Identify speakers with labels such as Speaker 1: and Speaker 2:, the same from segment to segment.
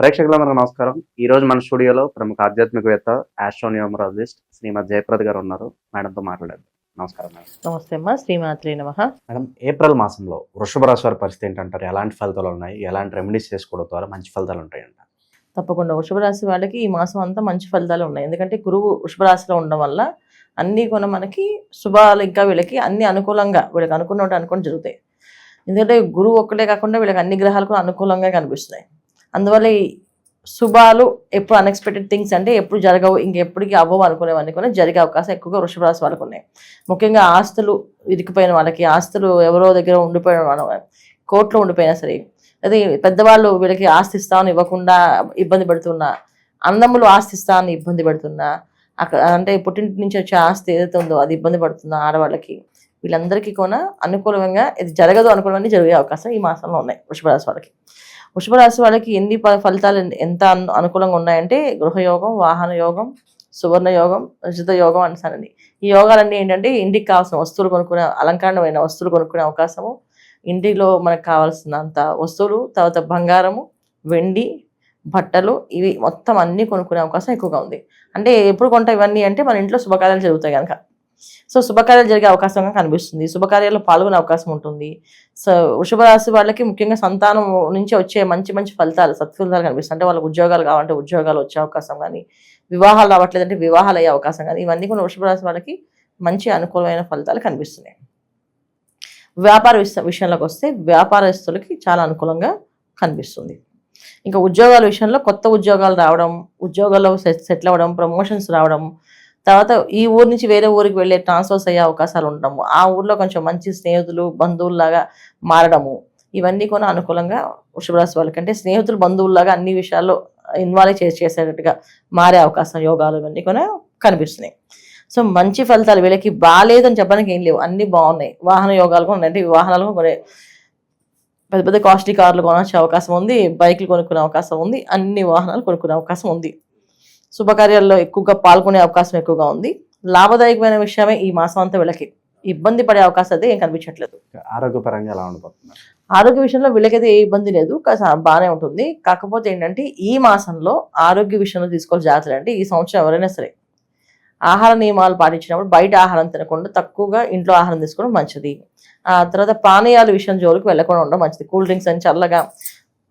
Speaker 1: ప్రేక్షకులందరూ నమస్కారం. ఈ రోజు మన స్టూడియోలో ప్రముఖ ఆధ్యాత్మికవేత్త ఆస్ట్రోనియోమరాలజిస్ట్ శ్రీమతి జయప్రద గారు ఉన్నారు. మేడంతో మాట్లాడారు నమస్కారం మేడం.
Speaker 2: నమస్తే అమ్మా. శ్రీమాత్రి నమ.
Speaker 1: మేడం ఏప్రిల్ మాసంలో వృషభ రాశి వారి పరిస్థితి ఏంటంటారు? ఎలాంటి ఫలితాలు ఉన్నాయి? ఎలాంటి రెమెడీస్ చేసుకోవడం ద్వారా మంచి ఫలితాలు ఉంటాయంట
Speaker 2: తప్పకుండా. వృషభ రాశి వాళ్ళకి ఈ మాసం అంతా మంచి ఫలితాలు ఉన్నాయి. ఎందుకంటే గురువు వృషభ రాశిలో ఉండడం వల్ల అన్నీ కూడా మనకి శుభాలు ఇంకా వీళ్ళకి అన్ని అనుకూలంగా వీళ్ళకి అనుకున్నట్టు అనుకుని జరుగుతాయి. ఎందుకంటే గురువు ఒక్కటే కాకుండా వీళ్ళకి అన్ని గ్రహాలు కూడా అనుకూలంగా కనిపిస్తున్నాయి. అందువల్ల శుభాలు ఎప్పుడు అన్ఎక్స్పెక్టెడ్ థింగ్స్ అంటే ఎప్పుడు జరగవు ఇంకెప్పటికీ అవ్వవు అనుకునేవన్నీ కూడా జరిగే అవకాశం ఎక్కువగా వృషభ రాశి వాళ్ళకు ఉన్నాయి. ముఖ్యంగా ఆస్తులు ఇరికిపోయిన వాళ్ళకి ఆస్తులు ఎవరో దగ్గర ఉండిపోయిన వాళ్ళ కోర్టులో ఉండిపోయినా సరే అది పెద్దవాళ్ళు వీళ్ళకి ఆస్తి ఇస్తామని ఇవ్వకుండా ఇబ్బంది పెడుతున్నా అన్నములు ఆస్తి ఇస్తామని ఇబ్బంది పెడుతున్నా అక్కడ అంటే పుట్టింటి నుంచి వచ్చే ఆస్తి ఏదైతే ఉందో అది ఇబ్బంది పడుతుందో ఆడవాళ్ళకి వీళ్ళందరికీ కూడా అనుకూలంగా ఇది జరగదు అనుకూలమని జరిగే అవకాశం ఈ మాసంలో ఉన్నాయి వృషభ రాశి వాళ్ళకి. వృషభ రాశి వాళ్ళకి ఎన్ని ప- ఫలితాలు ఎంత అను- అనుకూలంగా ఉన్నాయంటే గృహయోగం వాహన యోగం సువర్ణ యోగం రజిత యోగం అంటానండి ఈ యోగాలన్నీ ఏంటంటే ఇంటికి కావాల్సిన వస్తువులు కొనుక్కునే అలంకరణమైన వస్తువులు కొనుక్కునే అవకాశము. ఇంటిలో మనకు కావాల్సినంత వస్తువులు తర్వాత బంగారము వెండి బట్టలు ఇవి మొత్తం అన్నీ కొనుక్కునే అవకాశం ఎక్కువగా ఉంది. అంటే ఎప్పుడు కొంటాం ఇవన్నీ అంటే మన ఇంట్లో శుభకార్యాలు జరుగుతాయి కనుక సో శుభకార్యాలు జరిగే అవకాశంగా కనిపిస్తుంది. శుభకార్యాల్లో పాల్గొనే అవకాశం ఉంటుంది. సో వృషభ రాశి వాళ్ళకి ముఖ్యంగా సంతానం నుంచి వచ్చే మంచి మంచి ఫలితాలు సత్ఫలితాలు కనిపిస్తాయి. అంటే వాళ్ళకి ఉద్యోగాలు కావాలంటే ఉద్యోగాలు వచ్చే అవకాశం కానీ వివాహాలు రావట్లేదంటే వివాహాలు అయ్యే అవకాశం కానీ ఇవన్నీ కూడా వృషభ రాశి వాళ్ళకి మంచి అనుకూలమైన ఫలితాలు కనిపిస్తున్నాయి. వ్యాపార విషయంలోకి వస్తే వ్యాపారస్తులకి చాలా అనుకూలంగా కనిపిస్తుంది. ఇంకా ఉద్యోగాల విషయంలో కొత్త ఉద్యోగాలు రావడం ఉద్యోగాల్లో సెట్ సెటిల్ అవ్వడం ప్రమోషన్స్ రావడం తర్వాత ఈ ఊరు నుంచి వేరే ఊరికి వెళ్ళే ట్రాన్స్ఫర్స్ అయ్యే అవకాశాలు ఉండడము. ఆ ఊర్లో కొంచెం మంచి స్నేహితులు బంధువుల్లాగా మారడము. ఇవన్నీ కూడా అనుకూలంగా వృషభరాశి వాళ్ళకి అంటే స్నేహితులు బంధువుల్లాగా అన్ని విషయాల్లో ఇన్వాల్వ్ చేసి చేసేటట్టుగా మారే అవకాశం యోగాలు ఇవన్నీ కూడా కనిపిస్తున్నాయి. సో మంచి ఫలితాలు వీళ్ళకి బాగాలేదని చెప్పడానికి ఏం లేవు. అన్ని బాగున్నాయి. వాహన యోగాలు కూడా ఉన్నాయి. అంటే వాహనాలు కూడా కొనే పెద్ద పెద్ద కాస్ట్లీ కార్లు కొనొచ్చే అవకాశం ఉంది. బైక్లు కొనుక్కునే అవకాశం ఉంది. అన్ని వాహనాలు కొనుక్కునే అవకాశం ఉంది. శుభకార్యాల్లో ఎక్కువగా పాల్గొనే అవకాశం ఎక్కువగా ఉంది. లాభదాయకమైన విషయమే ఈ మాసం అంతా వీళ్ళకి ఇబ్బంది పడే అవకాశం అయితే ఏం కనిపించట్లేదు.
Speaker 1: ఆరోగ్యపరంగా ఎలా ఉండబోతున్నారు
Speaker 2: ఆరోగ్య విషయంలో వీళ్ళకైతే ఏ ఇబ్బంది లేదు. బాగానే ఉంటుంది. కాకపోతే ఏంటంటే ఈ మాసంలో ఆరోగ్య విషయంలో తీసుకోవాలి జాగ్రత్తలు అంటే ఈ సంవత్సరం ఎవరైనా సరే ఆహార నియమాలు పాటించినప్పుడు బయట ఆహారం తినకుండా తక్కువగా ఇంట్లో ఆహారం తీసుకోవడం మంచిది. ఆ తర్వాత పానీయాల విషయం జోలికి వెళ్ళకుండా ఉండడం మంచిది. కూల్ డ్రింక్స్ అని చల్లగా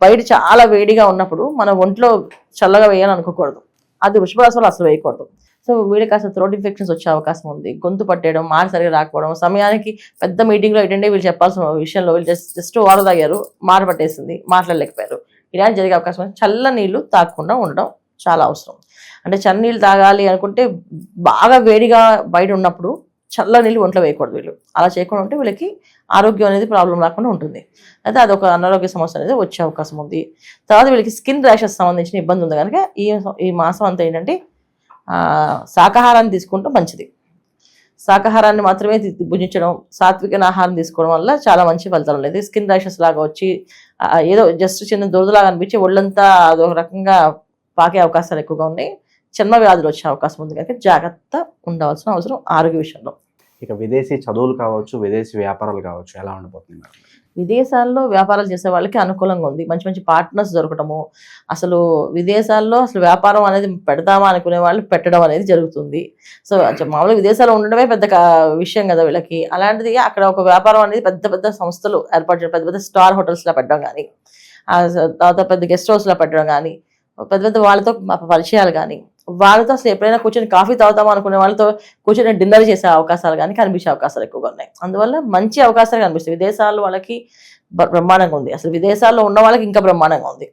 Speaker 2: బయట చాలా వేడిగా ఉన్నప్పుడు మన ఒంట్లో చల్లగా వేయాలని అనుకోకూడదు అది వృషభరాశిలో అసలు వేయకూడదు. సో వీళ్ళకి అసలు థ్రోట్ ఇన్ఫెక్షన్స్ వచ్చే అవకాశం ఉంది. గొంతు పట్టేయడం మాట సరిగా రాకపోవడం సమయానికి పెద్ద మీటింగ్లో అటెండ్ వీళ్ళు చెప్పాల్సిన విషయంలో వీళ్ళు జస్ట్ జస్ట్ వాటర్ తాగారు మాట పట్టేసింది మాట్లాడలేకపోయారు. ఇలాంటి జరిగే అవకాశం ఉంది. చల్ల నీళ్ళు తాగకుండా ఉండడం చాలా అవసరం. అంటే చల్ల నీళ్ళు తాగాలి అనుకుంటే బాగా వేడిగా బయట ఉన్నప్పుడు చల్ల నీళ్ళు ఒంట్లో వేయకూడదు వీళ్ళు. అలా చేయకుండా ఉంటే వీళ్ళకి ఆరోగ్యం అనేది ప్రాబ్లం రాకుండా ఉంటుంది. అయితే అదొక అనారోగ్య సమస్య అనేది వచ్చే అవకాశం ఉంది. తర్వాత వీళ్ళకి స్కిన్ ర్యాషెస్ సంబంధించిన ఇబ్బంది ఉంది కనుక ఈ ఈ మాసం అంతా ఏంటంటే శాకాహారాన్ని తీసుకుంటే మంచిది. శాకాహారాన్ని మాత్రమే భుజించడం సాత్విక ఆహారం తీసుకోవడం వల్ల చాలా మంచి ఫలితాలు ఉండేది స్కిన్ ర్యాషెస్ లాగా వచ్చి ఏదో జస్ట్ చిన్న దురదలాగా అనిపించి ఒళ్ళంతా అదొక రకంగా పాకే అవకాశాలు ఎక్కువగా ఉన్నాయి. చర్మ వ్యాధులు వచ్చే అవకాశం ఉంది కనుక జాగ్రత్త ఉండవలసిన అవసరం ఆరోగ్య విషయంలో.
Speaker 1: ఇక విదేశీ చదువులు కావచ్చు విదేశీ వ్యాపారాలు కావచ్చు ఎలా ఉండబోతుంది మేడం?
Speaker 2: విదేశాల్లో వ్యాపారాలు చేసే వాళ్ళకి అనుకూలంగా ఉంది. మంచి మంచి పార్ట్నర్స్ దొరకటము అసలు విదేశాల్లో అసలు వ్యాపారం అనేది పెడదామా అనుకునే వాళ్ళు పెట్టడం అనేది జరుగుతుంది. సో మామూలుగా విదేశాల్లో ఉండడమే పెద్ద విషయం కదా వీళ్ళకి. అలాంటిది అక్కడ ఒక వ్యాపారం అనేది పెద్ద పెద్ద సంస్థలు ఏర్పాటు చేయడం పెద్ద పెద్ద స్టార్ హోటల్స్లో పెట్టడం కానీ తర్వాత పెద్ద గెస్ట్ హౌస్లో పెట్టడం కానీ పెద్ద పెద్ద వాళ్ళతో పరిచయాలు కానీ వాళ్ళతో అసలు ఎప్పుడైనా కూర్చొని కాఫీ తాగుతామా అనుకునే వాళ్ళతో కూర్చొని డిన్నర్ చేసే అవకాశాలు కానీ కనిపించే అవకాశాలు ఎక్కువగా ఉన్నాయి. అందువల్ల మంచి అవకాశాలు కనిపిస్తాయి. విదేశాల్లో వాళ్ళకి బ్రహ్మాండంగా ఉంది. అసలు విదేశాల్లో ఉన్న వాళ్ళకి ఇంకా బ్రహ్మాండంగా ఉంది.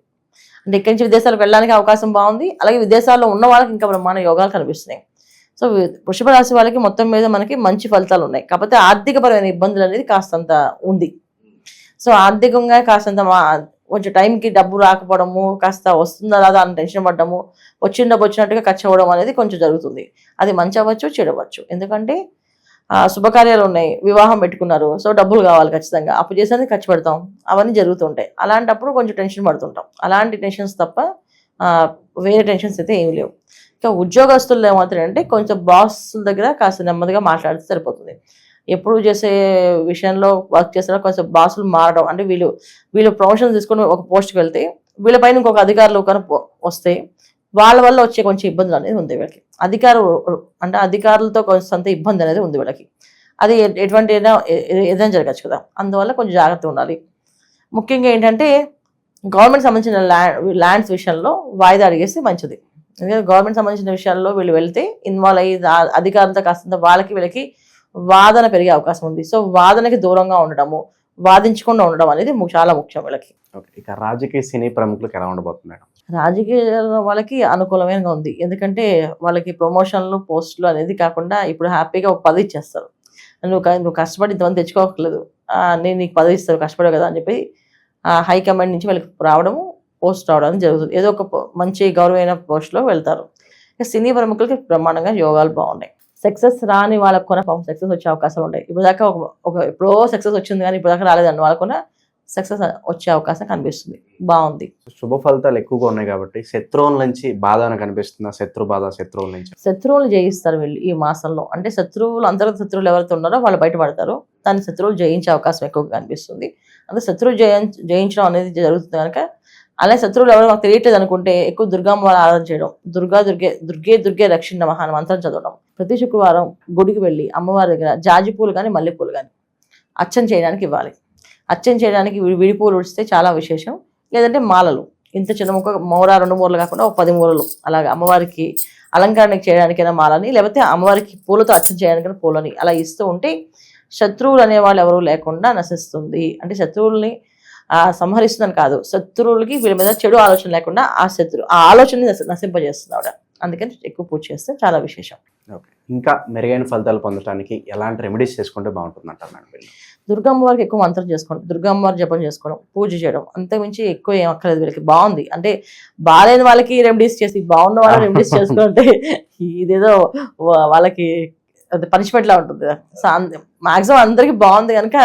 Speaker 2: అంటే ఇక్కడి నుంచి విదేశాలకు వెళ్ళడానికి అవకాశం బాగుంది. అలాగే విదేశాల్లో ఉన్న వాళ్ళకి ఇంకా బ్రహ్మాండ యోగాలు కనిపిస్తున్నాయి. సో వృషభ రాశి వాళ్ళకి మొత్తం మీద మనకి మంచి ఫలితాలు ఉన్నాయి. కాకపోతే ఆర్థికపరమైన ఇబ్బందులు అనేది కాస్తంత ఉంది. సో ఆర్థికంగా కాస్తంత కొంచెం టైంకి డబ్బు రాకపోవడము కాస్త వస్తుందా రాదా అని టెన్షన్ పడ్డము వచ్చిన డబ్బు వచ్చినట్టుగా ఖర్చు అవ్వడం అనేది కొంచెం జరుగుతుంది. అది మంచి అవ్వచ్చు చెడవచ్చు అవ్వచ్చు. ఎందుకంటే శుభకార్యాలు ఉన్నాయి వివాహం పెట్టుకున్నారు సో డబ్బులు కావాలి ఖచ్చితంగా. అప్పు చేసేది ఖర్చు పెడతాం. అవన్నీ జరుగుతుంటాయి. అలాంటప్పుడు కొంచెం టెన్షన్ పడుతుంటాం. అలాంటి టెన్షన్స్ తప్ప వేరే టెన్షన్స్ అయితే ఏమి లేవు. ఇంకా ఉద్యోగస్తులు ఏమవుతారంటే అంటే కొంచెం బాస్ దగ్గర కాస్త నెమ్మదిగా మాట్లాడితే సరిపోతుంది. ఎప్పుడు చేసే విషయంలో వర్క్ చేసిన కొంచెం బాసులు మారడం. అంటే వీళ్ళు వీళ్ళు ప్రమోషన్ తీసుకొని ఒక పోస్ట్కి వెళ్తే వీళ్ళపైన ఇంకొక అధికారులు కనుక వస్తే వాళ్ళ వల్ల వచ్చే కొంచెం ఇబ్బందులు అనేది ఉంది వీళ్ళకి. అధికారు అంటే అధికారులతో కొంత ఇబ్బంది అనేది ఉంది వీళ్ళకి. అది ఎటువంటి ఏదైనా ఏదైనా జరగచ్చు కదా. అందువల్ల కొంచెం జాగ్రత్త ఉండాలి. ముఖ్యంగా ఏంటంటే గవర్నమెంట్ సంబంధించిన ల్యాండ్ ల్యాండ్స్ విషయంలో వాయిదా అడిగేస్తే మంచిది. ఎందుకంటే గవర్నమెంట్ సంబంధించిన విషయాల్లో వీళ్ళు వెళ్తే ఇన్వాల్వ్ అయ్యి అధికారులతో కాస్తంత వాళ్ళకి వీళ్ళకి వాదన పెరిగే అవకాశం ఉంది. సో వాదనకి దూరంగా ఉండడము వాదించకుండా ఉండడం అనేది చాలా ముఖ్యం వీళ్ళకి.
Speaker 1: ఇక రాజకీయ సినీ ప్రముఖులకు ఎలా ఉండబోతుంది మేడం?
Speaker 2: రాజకీయ వాళ్ళకి అనుకూలమైన ఉంది. ఎందుకంటే వాళ్ళకి ప్రమోషన్లు పోస్టులు అనేది కాకుండా ఇప్పుడు హ్యాపీగా ఒక పదవి ఇచ్చేస్తారు. నువ్వు నువ్వు కష్టపడి ఇంతమంది తెచ్చుకోకలేదు ఆ, నేను నీకు పదవి ఇస్తాను కష్టపడే కదా అని చెప్పి ఆ హైకమాండ్ నుంచి వాళ్ళకి రావడము పోస్ట్ రావడం జరుగుతుంది. ఏదో ఒక మంచి గౌరవమైన పోస్ట్లో వెళ్తారు. ఇక సినీ ప్రముఖులకి బ్రహ్మాండంగా యోగాలు బాగున్నాయి. సక్సెస్ రాని వాళ్ళకు కూడా పాపం సక్సెస్ వచ్చే అవకాశాలు ఉంటాయి ఇప్పుడు దాకా ఒక ఎప్పుడో సక్సెస్ వచ్చింది కానీ ఇప్పుడు దాకా రాలేదండి వాళ్ళకు కూడా సక్సెస్ వచ్చే అవకాశం కనిపిస్తుంది. బాగుంది.
Speaker 1: శుభ ఫలితాలు ఎక్కువగా ఉన్నాయి కాబట్టి శత్రువుల నుంచి బాధ కనిపిస్తుందా? శత్రు బాధ శత్రువుల నుంచి?
Speaker 2: శత్రువులు జయిస్తారు వీళ్ళు ఈ మాసంలో. అంటే శత్రువులు అంతర్గత శత్రువులు ఎవరైతే ఉన్నారో వాళ్ళు బయటపడతారు. దాని శత్రువులు జయించే అవకాశం ఎక్కువగా కనిపిస్తుంది. అంటే శత్రువు జయం జయించడం అనేది జరుగుతుంది కనుక అలాగే శత్రువులు ఎవరో మాకు తెలియట్లేదు అనుకుంటే ఎక్కువ దుర్గమ్మ ఆరాధన చేయడం. దుర్గా దుర్గే దుర్గే దుర్గే రక్షణ మహాన్ మంత్రం చదవడం. ప్రతి శుక్రవారం గుడికి వెళ్ళి అమ్మవారి దగ్గర జాజి పూలు కానీ మల్లెపూలు కానీ అచ్చం చేయడానికి ఇవ్వాలి. అచ్చం చేయడానికి విడి పూలు ఉడిస్తే చాలా విశేషం. లేదంటే మాలలు. ఇంత చిన్న ముక్క మూర రెండు మూరలు కాకుండా ఒక పది మూరలు. అలాగే అమ్మవారికి అలంకరణకి చేయడానికైనా మాలని లేకపోతే అమ్మవారికి పూలతో అచ్చం చేయడానికైనా పూలని అలా ఇస్తూ ఉంటే శత్రువులు అనేవాళ్ళు ఎవరూ లేకుండా నశిస్తుంది. అంటే శత్రువుల్ని ఆ, సంహరిస్తుందని కాదు. శత్రువులకి వీళ్ళ మీద చెడు ఆలోచన లేకుండా ఆ శత్రు ఆ ఆలోచనని నశ- నశింపజేస్తుంది ఆవిడ. అందుకని ఎక్కువ పూజ చేస్తే చాలా విశేషం.
Speaker 1: ఓకే. ఇంకా మెరుగైన ఫలితాలు పొందడానికి ఎలాంటి రెమెడీస్ చేసుకుంటే బాగుంటుంది అంటారు మేడం వీళ్ళు?
Speaker 2: దుర్గమ్మ వారికి ఎక్కువ మంత్రం చేసుకోవడం దుర్గమ్మ వారి జపం చేసుకోవడం పూజ చేయడం అంతకుమించి ఎక్కువ ఏం అక్కర్లేదు వీళ్ళకి. బాగుంది. అంటే బాగాలేని వాళ్ళకి రెమెడీస్ చేసి బాగున్న వాళ్ళకి రెమెడీస్ చేసుకుంటే ఇదేదో వాళ్ళకి పనిష్మెంట్ లా ఉంటుంది కదా. సో మాక్సిమం అందరికి బాగుంది కనుక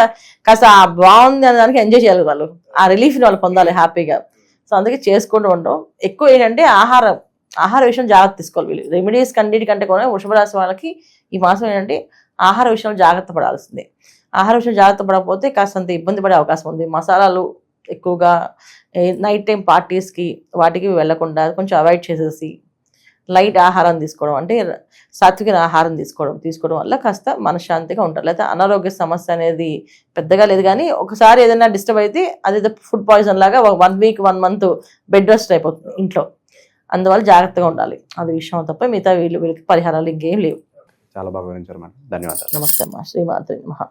Speaker 2: కాస్త ఆ బాగుంది అనే దానికి ఎంజాయ్ చేయాలి వాళ్ళు. ఆ రిలీఫ్ని వాళ్ళు పొందాలి హ్యాపీగా సో అందుకే చేసుకుంటూ ఉంటాం ఎక్కువ ఏంటంటే ఆహారం ఆహార విషయం జాగ్రత్త తీసుకోవాలి వీళ్ళు. రెమెడీస్ కన్నిటి కంటే కూడా వృషభరాశి వాళ్ళకి ఈ మాసం ఏంటంటే ఆహార విషయంలో జాగ్రత్త పడాల్సిందే. ఆహార విషయం జాగ్రత్త పడకపోతే కాస్తంత ఇబ్బంది పడే అవకాశం ఉంది. మసాలాలు ఎక్కువగా నైట్ టైం పార్టీస్కి వాటికి వెళ్ళకుండా కొంచెం అవాయిడ్ చేసేసి లైట్ ఆహారం తీసుకోవడం అంటే సాత్విక ఆహారం తీసుకోవడం తీసుకోవడం వల్ల కాస్త మనశ్శాంతిగా ఉంటారు. లేకపోతే అనారోగ్య సమస్య అనేది పెద్దగా లేదు కానీ ఒకసారి ఏదైనా డిస్టర్బ్ అయితే అది ఫుడ్ పాయిజన్ లాగా one week one month bed rest అయిపోతుంది ఇంట్లో. అందువల్ల జాగ్రత్తగా ఉండాలి. అది విషయం తప్ప మిగతా వీళ్ళు వీళ్ళకి పరిహారాలు ఇంకేం లేవు.
Speaker 1: చాలా బాగా వివరించారు మేడం. ధన్యవాదాలు.
Speaker 2: నమస్తే అమ్మా. శ్రీమాత్రి మహా